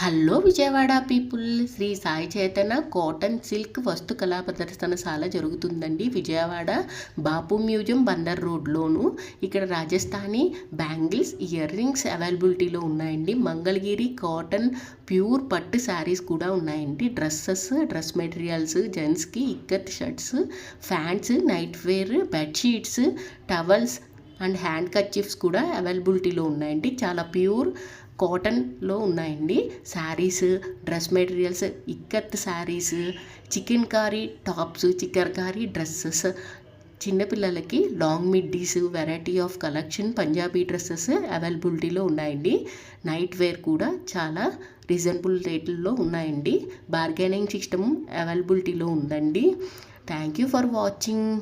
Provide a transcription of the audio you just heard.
Hello Vijayawada people. Shri Sai Chetana cotton silk వస్తు కళా ప్రదర్శనశాల జరుగుతుందండి విజయవాడ బాపు మ్యూజియం బందర్ రోడ్లోను. ఇక్కడ రాజస్థానీ బ్యాంగిల్స్ ఇయర్ రింగ్స్ అవైలబిలిటీలో ఉన్నాయండి. మంగళగిరి కాటన్ ప్యూర్ పట్టు శారీస్ కూడా ఉన్నాయండి. డ్రెస్సెస్ డ్రెస్ మెటీరియల్స్ జెంట్స్కి ikat shirts pants night wear bedsheets towels and handkerchiefs కూడా అవైలబిలిటీలో ఉన్నాయండి. చాలా ప్యూర్ కాటన్లో ఉన్నాయండి. Saris dress materials ikat saris chikankari tops chikankari dresses. చిన్నపిల్లలకి long middies variety of collection Punjabi dresses అవైలబిలిటీలో ఉన్నాయండి. నైట్ వేర్ కూడా చాలా రీజనబుల్ రేట్లలో ఉన్నాయండి. బార్గెనింగ్ సిస్టమ్ అవైలబిలిటీలో ఉందండి. Thank you for watching.